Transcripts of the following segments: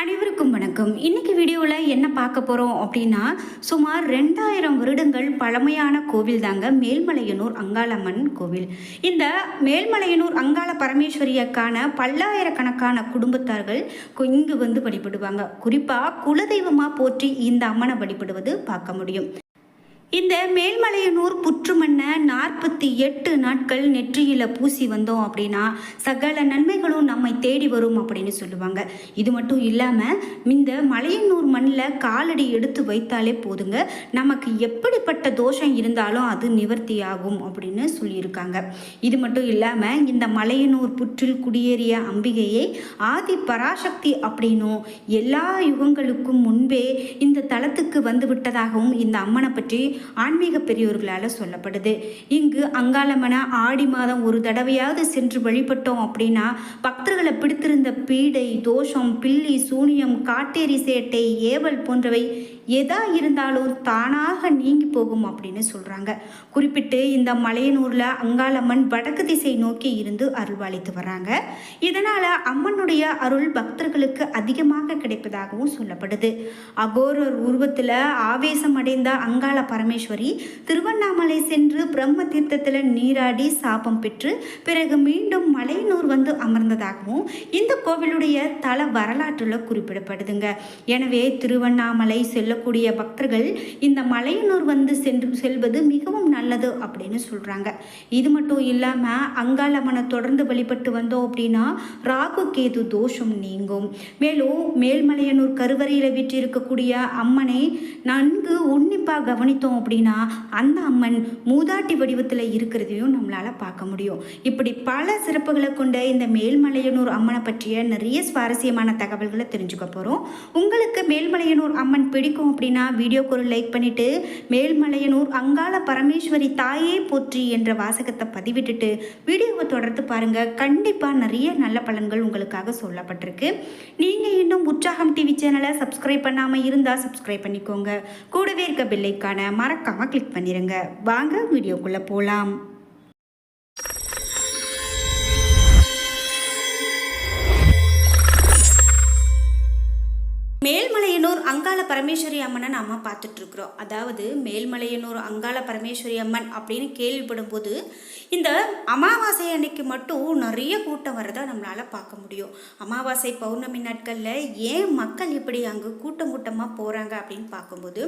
அனைவருக்கும் வணக்கம். இன்னைக்கு வீடியோவில் என்ன பார்க்க போகிறோம் அப்படின்னா சுமார் ரெண்டாயிரம் வருடங்கள் பழமையான கோவில் தாங்க மேல்மலையனூர் அங்காளம்மன் கோவில். இந்த மேல்மலையனூர் அங்காள பரமேஸ்வரியக்கான பல்லாயிரக்கணக்கான குடும்பத்தார்கள் இங்கு வந்து வழிபடுவாங்க. குறிப்பாக குலதெய்வமாக போற்றி இந்த அம்மனை வழிபடுவது பார்க்க முடியும். இந்த மேல்மலையனூர் புற்றுமண்ணை நாற்பத்தி எட்டு நாட்கள் நெற்றியில் பூசி வந்தோம் அப்படின்னா சகல நன்மைகளும் நம்மை தேடி வரும் அப்படின்னு சொல்லுவாங்க. இது மட்டும் இல்லாமல் இந்த மலையனூர் மண்ணில் காலடி எடுத்து வைத்தாலே போதுங்க. நமக்கு எப்படிப்பட்ட தோஷம் இருந்தாலும் அது நிவர்த்தி ஆகும் அப்படின்னு சொல்லியிருக்காங்க. இது மட்டும் இல்லாமல் இந்த மலையனூர் புற்றில் குடியேறிய அம்பிகையை ஆதி பராசக்தி அப்படின்னும் எல்லா யுகங்களுக்கும் முன்பே இந்த தளத்துக்கு வந்து விட்டதாகவும் இந்த அம்மனை பற்றி ஆன்மீக பெரியோர்களால் சொல்லப்படுது. இங்கு அங்காளம்மனை ஆடி மாதம் ஒரு தடவையாவது சென்று வழிபட்டோம் அப்படின்னா பக்தர்களை பிடித்திருந்த பீடை தோஷம் பில்லி சூனியம் காட்டேரி சேட்டை ஏவல் போன்றவை எதா இருந்தாலும் தானாக நீங்கி போகும் அப்படின்னு சொல்கிறாங்க குறிப்பிட்டு இந்த மலையனூரில் அங்காளம்மன் வடக்கு திசை நோக்கி இருந்து அருள்வாளித்து வராங்க இதனால் அம்மனுடைய அருள் பக்தர்களுக்கு அதிகமாக கிடைப்பதாகவும் சொல்லப்படுது. அகோரர் உருவத்தில் ஆவேசம் அடைந்த அங்காள பரமேஸ்வரி திருவண்ணாமலை சென்று பிரம்ம தீர்த்தத்தில் நீராடி சாபம் பெற்று பிறகு மீண்டும் மலையனூர் வந்து அமர்ந்ததாகவும் இந்த கோவிலுடைய தல வரலாற்றில் குறிப்பிடப்படுதுங்க. எனவே திருவண்ணாமலை வரக்கூடிய பக்தர்கள் இந்த மலையனூர் வந்து சென்று செல்வது மிகவும் நல்லது அப்படின்னு சொல்கிறாங்க இது மட்டும் இல்லாமல் அங்காளம்மனை தொடர்ந்து வழிபட்டு வந்தோம் அப்படின்னா ராகு கேது தோஷம் நீங்கும். மேலும் மேல்மலையனூர் கருவறையில் வீற்றிருக்கக்கூடிய அம்மனை நன்கு உன்னிப்பாக கவனித்தோம் அப்படின்னா அந்த அம்மன் மூதாட்டி வடிவத்தில் இருக்கிறதையும் நம்மளால் பார்க்க முடியும். இப்படி பல சிறப்புகளை கொண்ட இந்த மேல்மலையனூர் அம்மனை பற்றிய நிறைய சுவாரஸ்யமான தகவல்களை தெரிஞ்சுக்க போகிறோம் உங்களுக்கு மேல்மலையனூர் அம்மன் பிடிக்கும் அப்படின்னா வீடியோக்கு ஒரு லைக் பண்ணிவிட்டு மேல்மலையனூர் அங்காள பரமேஸ்வரி தாயே போற்றி என்ற வாசகத்தை பதிவிட்டுட்டு வீடியோவை தொடர்ந்து பாருங்கள் கண்டிப்பாக நிறைய நல்ல பலன்கள் உங்களுக்காக சொல்லப்பட்டிருக்கு. நீங்கள் இன்னும் உற்சாகம் டிவி சேனலை சப்ஸ்கிரைப் பண்ணாமல் இருந்தால் சப்ஸ்கிரைப் பண்ணிக்கோங்க. கூடவே இருக்க பில்லைக்கான மறக்காமல் கிளிக் பண்ணிடுங்க வாங்க வீடியோக்குள்ளே போகலாம் மேல்மலையின் அங்காள பரமேஸ்வரி அம்மனை நாம் பார்த்துட்ருக்குறோம். அதாவது மேல்மலையனூர் அங்காள பரமேஸ்வரி அம்மன் அப்படின்னு கேள்விப்படும் போது இந்த அமாவாசை அன்னைக்கு மட்டும் நிறைய கூட்டம் வரதை நம்மளால் பார்க்க முடியும். அமாவாசை பௌர்ணமி நாட்களில் ஏன் மக்கள் இப்படி அங்கே கூட்டம் கூட்டமாக போகிறாங்க அப்படின்னு பார்க்கும்போது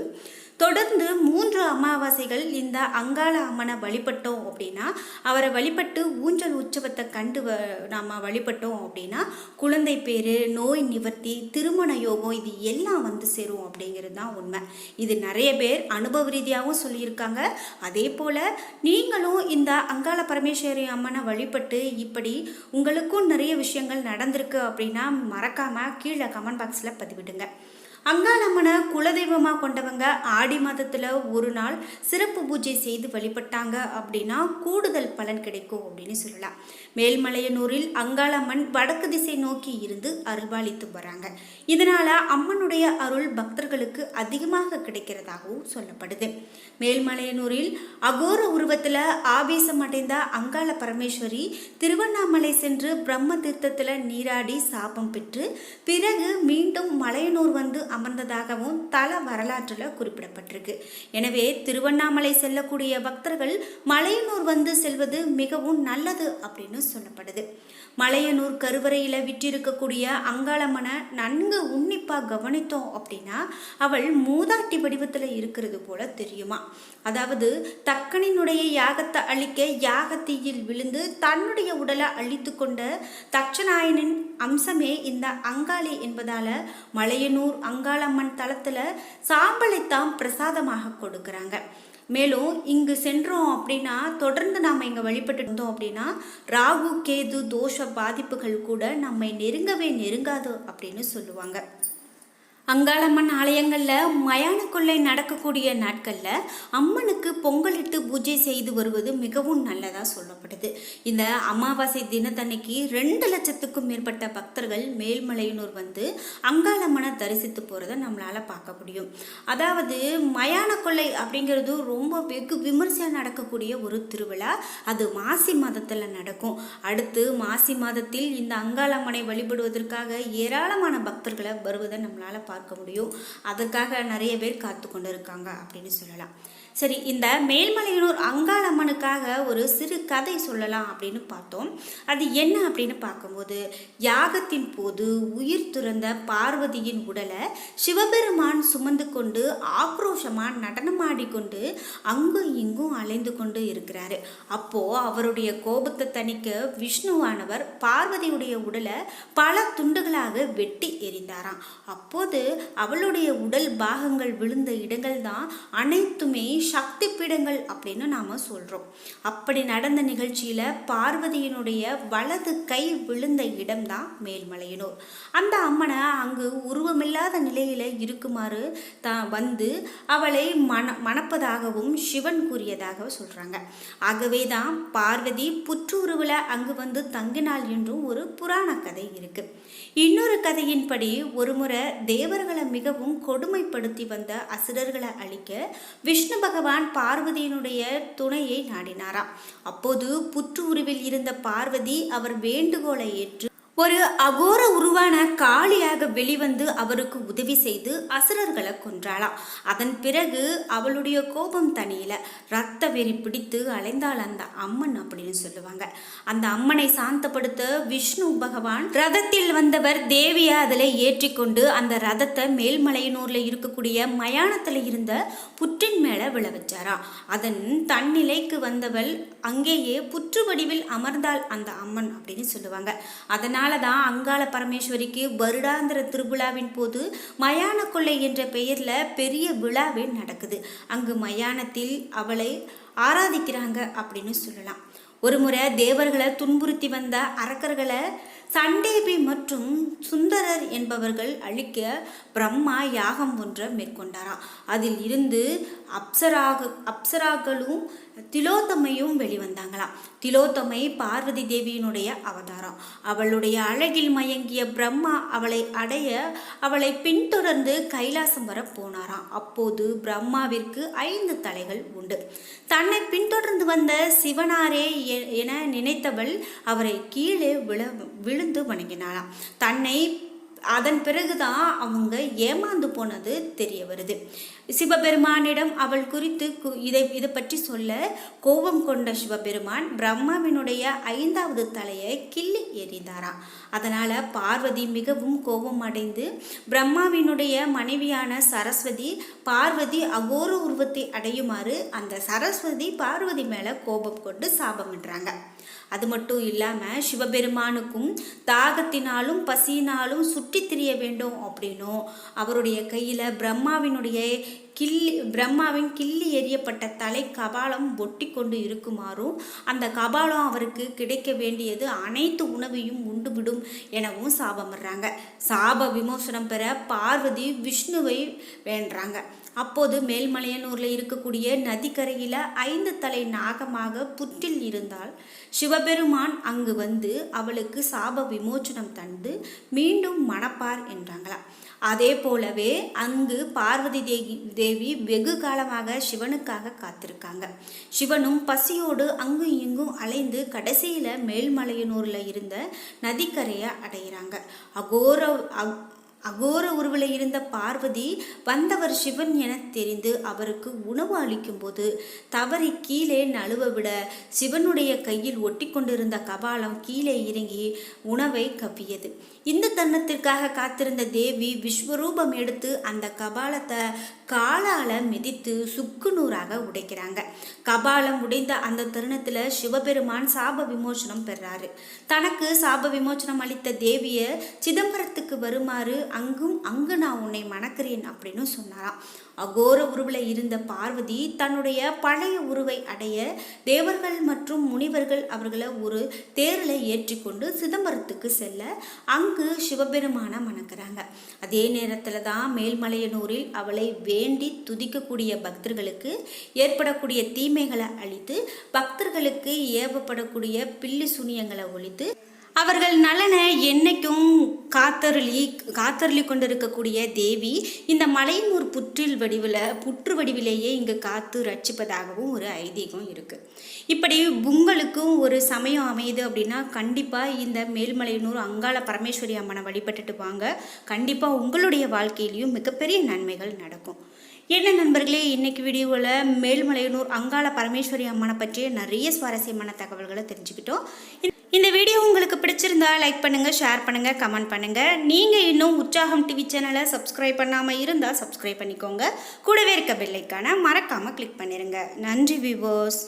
தொடர்ந்து மூன்று அமாவாசைகள் இந்த அங்காள அம்மனை வழிபட்டோம் அப்படின்னா அவரை வழிபட்டு ஊஞ்சல் உற்சவத்தை கண்டு வ நாம் வழிபட்டோம் அப்படின்னா குழந்தை பேர் நோய் நிவர்த்தி திருமண யோகம் இது எல்லாம் வந்து சேரும் அப்படிங்கிறது தான் உண்மை. இது நிறைய பேர் அனுபவ ரீதியாகவும் சொல்லியிருக்காங்க. அதே போல் நீங்களும் இந்த அங்காள பரமேஸ்வரி அம்மனை வழிபட்டு இப்படி உங்களுக்கும் நிறைய விஷயங்கள் நடந்திருக்கு அப்படின்னா மறக்காமல் கீழே கமெண்ட் பாக்ஸில் பதிவிடுங்க. அங்காளம்மனை குலதெய்வமாக கொண்டவங்க ஆடி மாதத்தில் ஒரு நாள் சிறப்பு பூஜை செய்து வழிபட்டாங்க அப்படின்னா கூடுதல் பலன் கிடைக்கும் அப்படின்னு சொல்லலாம். மேல்மலையனூரில் அங்காளம்மன் வடக்கு திசை நோக்கி இருந்து அருள்பாலித்து வராங்க. இதனால் அம்மனுடைய அருள் பக்தர்களுக்கு அதிகமாக கிடைக்கிறதாகவும் சொல்லப்படுது. மேல்மலையனூரில் அகோர உருவத்தில் ஆவேசம் அடைந்த அங்காள பரமேஸ்வரி திருவண்ணாமலை சென்று பிரம்ம தீர்த்தத்தில் நீராடி சாபம் பெற்று பிறகு மீண்டும் மலையனூர் வந்து அமர்ந்ததாகவும் தல வரலாற்றில் குறிப்பிடப்பட்டிருக்கு. எனவே திருவண்ணாமலை செல்லக்கூடிய பக்தர்கள் மலையனூர் வந்து செல்வது மிகவும் நல்லது அப்படின்னு சொல்லப்படுது. மலையனூர் கருவறையில் விற்றிருக்கக்கூடிய அங்காளம்மனை நன்கு உன்னிப்பாக கவனித்தோம் அப்படின்னா அவள் மூதாட்டி வடிவத்தில் இருக்கிறது போல தெரியுமா? அதாவது தக்கனினுடைய யாகத்தை அழிக்க யாகத்தீயில் விழுந்து தன்னுடைய உடலை அழித்து கொண்ட தட்சநாயனின் அம்சமே இந்த அங்காளி என்பதால் மலையனூர் அங்காளம்மன் தளத்தில் சாம்பலைத்தான் பிரசாதமாக கொடுக்குறாங்க. மேலும் இங்கு சென்றோம் அப்படின்னா தொடர்ந்து நாம் இங்கே வழிபட்டு இருந்தோம் அப்படின்னா ராகு கேது தோஷ பாதிப்புகள் கூட நம்மை நெருங்கவே நெருங்காது அப்படின்னு சொல்லுவாங்க. அங்காளம்மன் ஆலயங்களில் மயான கொள்ளை நடக்கக்கூடிய நாட்களில் அம்மனுக்கு பொங்கலிட்டு பூஜை செய்து வருவது மிகவும் நல்லதாக சொல்லப்படுது இந்த அமாவாசை தினத்தன்னைக்கு ரெண்டு லட்சத்துக்கும் மேற்பட்ட பக்தர்கள் மேல்மலையனூர் வந்து அங்காளம்மனை தரிசித்து போகிறத நம்மளால் பார்க்க முடியும். அதாவது மயான கொள்ளை அப்படிங்கிறது ரொம்ப வெகு விமர்சையாக நடக்கக்கூடிய ஒரு திருவிழா. அது மாசி மாதத்தில் நடக்கும். அடுத்து மாசி மாதத்தில் இந்த அங்காளம்மனை வழிபடுவதற்காக ஏராளமான பக்தர்களை வருவதை நம்மளால் பார்க்க பார்க்க முடியும். அதற்காக நிறைய பேர் காத்து கொண்டு இருக்காங்க அப்படின்னு சொல்லலாம். சரி இந்த மேல்மலையனூர் அங்காளம்மனுக்காக ஒரு சிறு கதை சொல்லலாம் அப்படின்னு பார்த்தோம். அது என்ன அப்படின்னு பார்க்கும்போது யாகத்தின் போது உயிர் துறந்த பார்வதியின் உடலை சிவபெருமான் சுமந்து கொண்டு ஆக்ரோஷமாக நடனமாடிக்கொண்டு அங்கும் இங்கும் அலைந்து கொண்டு இருக்கிறாரு. அப்போது அவருடைய கோபத்தை தணிக்க விஷ்ணுவானவர் பார்வதியுடைய உடலை பல துண்டுகளாக வெட்டி எறிந்தாராம். அப்போது அவளுடைய உடல் பாகங்கள் விழுந்த இடங்கள் தான் அனைத்துமே சக்தி பீடங்கள் அப்படின்னு நாம் சொல்கிறோம் அப்படி நடந்த நிகழ்ச்சியில் பார்வதியினுடைய வலது கை விழுந்த இடம்தான் மேல்மலையனூர். அந்த அம்மனை அங்கு உருவமில்லாத நிலையில் இருக்குமாறு தான் வந்து அவளை மன மணப்பதாகவும் சிவன் கூறியதாக சொல்கிறாங்க ஆகவே தான் பார்வதி புற்றுருவில் அங்கு வந்து தங்கினாள் என்றும் ஒரு புராண கதை இருக்குது இன்னொரு கதையின்படி ஒருமுறை தேவர்களை மிகவும் கொடுமைப்படுத்தி வந்த அசுரர்களை அழிக்க விஷ்ணு பகவான் பார்வதியினுடைய துணையை நாடினாராம். அப்போது புற்று உருவில் இருந்த பார்வதி அவர் வேண்டுகோளை ஏற்று ஒரு அகோர உருவான காளியாக வெளிவந்து அவருக்கு உதவி செய்து அசுரர்களை கொன்றாளாம். அதன் பிறகு அவளுடைய கோபம் தனியில ரத்த வெறி பிடித்து அலைந்தாள் அந்த அம்மன் அப்படின்னு சொல்லுவாங்க. அந்த அம்மனை சாந்தப்படுத்த விஷ்ணு பகவான் ரதத்தில் வந்தவர் தேவியை அதில் ஏற்றிக்கொண்டு அந்த ரதத்தை மேல்மலையனூர்ல இருக்கக்கூடிய மயானத்தில் இருந்த புற்றின் மேலே விழ வச்சாராம் அதன் தன்னிலைக்கு வந்தவள் அங்கேயே புற்று வடிவில் அமர்ந்தாள் அந்த அம்மன் அப்படின்னு சொல்லுவாங்க. அதனால் அதனால தான் அங்காள பரமேஸ்வரிக்கு வருடாந்திர திருவிழாவின் போது மயான கொள்ளை என்ற பெயரில் பெரிய விழாவே நடக்குது. அங்கு மயானத்தில் அவளை ஆராதிக்கிறாங்க அப்படின்னு சொல்லலாம். ஒரு முறை தேவர்களை துன்புறுத்தி வந்த அரக்கர்களை சண்டேபி மற்றும் சுந்தரர் என்பவர்கள் அழிக்க பிரம்மா யாகம் ஒன்றை மேற்கொண்டாராம். அதில் இருந்து அப்சராக அப்சராக்களும் திலோத்தமையும் வெளிவந்தாங்களாம். திலோத்தமை பார்வதி தேவியினுடைய அவதாரம். அவளுடைய அழகில் மயங்கிய பிரம்மா அவளை அடைய அவளை பின்தொடர்ந்து கைலாசம் வர போனாராம். அப்போது பிரம்மாவிற்கு ஐந்து தலைகள் உண்டு. தன்னை பின்தொடர்ந்து வந்த சிவனாரே என நினைத்தவள் அவரை கீழே விழ விழுந்து வணங்கினாளாம். தன்னை அதன் பிறகுதான் அவங்க ஏமாந்து போனது தெரிய வருது. சிவபெருமானிடம் அவள் குறித்து இதை இதை பற்றி சொல்ல கோபம் கொண்ட சிவபெருமான் பிரம்மாவினுடைய ஐந்தாவது தலையை கிள்ளி எறிந்தாராம். அதனால் பார்வதி மிகவும் கோபம் அடைந்து பிரம்மாவினுடைய மனைவியான சரஸ்வதி பார்வதி அகோர உருவத்தை அடையுமாறு அந்த சரஸ்வதி பார்வதி மேலே கோபம் கொண்டு சாபமிடுறாங்க அது மட்டும் இல்லாமல் சிவபெருமானுக்கும் தாகத்தினாலும் பசியினாலும் சுற்றி திரிய வேண்டும் அப்படின்னும் அவருடைய கையில் பிரம்மாவினுடைய கிள்ளி பிரம்மாவின் கிள்ளி எறியப்பட்ட தலை கபாலம் ஒட்டி கொண்டு இருக்குமாறும் அந்த கபாலம் அவருக்கு கிடைக்க வேண்டியது அனைத்து உணவையும் உண்டுவிடும் எனவும் சாபமிடுறாங்க சாப விமோசனம் பெற பார்வதி விஷ்ணுவை வேண்டுறாங்க அப்போது மேல்மலையனூரில் இருக்கக்கூடிய நதிக்கரையில் ஐந்து தலை நாகமாக புற்றில் இருந்தால் சிவபெருமான் அங்கு வந்து அவளுக்கு சாப விமோச்சனம் தந்து மீண்டும் மணப்பார் என்றாங்களாம் அதே போலவே அங்கு பார்வதி தேவி தேவி வெகு காலமாக சிவனுக்காக காத்திருக்காங்க. சிவனும் பசியோடு அங்கும் இங்கும் அலைந்து கடைசியில் மேல்மலையனூரில் இருந்த நதிக்கரையை அடைகிறாங்க அகோர அகோர உருவில் இருந்த பார்வதி வந்தவர் சிவன் என தெரிந்து அவருக்கு உணவு அளிக்கும்போது தவறி கீழே நழுவ விட சிவனுடைய கையில் ஒட்டி கொண்டிருந்த கபாலம் கீழே இறங்கி உணவை கவ்வியது. இந்த தருணத்திற்காக காத்திருந்த தேவி விஸ்வரூபம் எடுத்து அந்த கபாலத்தை காலால் மிதித்து சுக்கு நூறாக உடைக்கிறாங்க. கபாலம் உடைந்த அந்த தருணத்தில் சிவபெருமான் சாப விமோசனம் பெறாரு. தனக்கு சாப விமோசனம் அளித்த தேவியை சிதம்பரத்துக்கு வருமாறு அங்கும் அங்கு நான் உன்னை மணக்கிறேன் அப்படின்னு சொன்னாராம். அகோர உருவில் இருந்த பார்வதி தன்னுடைய பழைய உருவை அடைய தேவர்கள் மற்றும் முனிவர்கள் அவர்களை ஒரு தேரில் ஏற்றிக்கொண்டு சிதம்பரத்துக்கு செல்ல அங்கு சிவபெருமான மணக்கிறாங்க. அதே நேரத்தில் தான் மேல்மலையனூரில் அவளை வேண்டி துதிக்கக்கூடிய பக்தர்களுக்கு ஏற்படக்கூடிய தீமைகளை அழித்து பக்தர்களுக்கு ஏவப்படக்கூடிய பில்லி சுனியங்களை ஒழித்து அவர்கள் நலனை என்னைக்கும் காத்தருளி காத்தருளி கொண்டிருக்கக்கூடிய தேவி இந்த மலையனூர் புற்றில் வடிவில் புற்று வடிவிலேயே இங்கு காத்து ரட்சிப்பதாகவும் ஒரு ஐதீகம் இருக்குது இப்படி உங்களுக்கும் ஒரு சமயம் அமையுது அப்படின்னா கண்டிப்பாக இந்த மேல்மலையனூர் அங்காள பரமேஸ்வரி அம்மனை வழிபட்டுட்டு வாங்க. கண்டிப்பாக உங்களுடைய வாழ்க்கையிலையும் மிகப்பெரிய நன்மைகள் நடக்கும். என்ன நண்பர்களே இன்றைக்கி வீடியோவில் மேல்மலையனூர் அங்காள பரமேஸ்வரி அம்மனை பற்றிய நிறைய சுவாரஸ்யமான தகவல்களை தெரிஞ்சுக்கிட்டோம். இந்த வீடியோ உங்களுக்கு பிடிச்சிருந்தா லைக் பண்ணுங்கள் ஷேர் பண்ணுங்கள் கமெண்ட் பண்ணுங்கள் நீங்கள் இன்னும் உற்சாகம் டிவி சேனலை சப்ஸ்கிரைப் பண்ணாமல் இருந்தால் சப்ஸ்கிரைப் பண்ணிக்கோங்க. கூடவே இருக்க பெல்லைக்கான மறக்காமல் கிளிக் பண்ணிடுங்க நன்றி விவோஸ்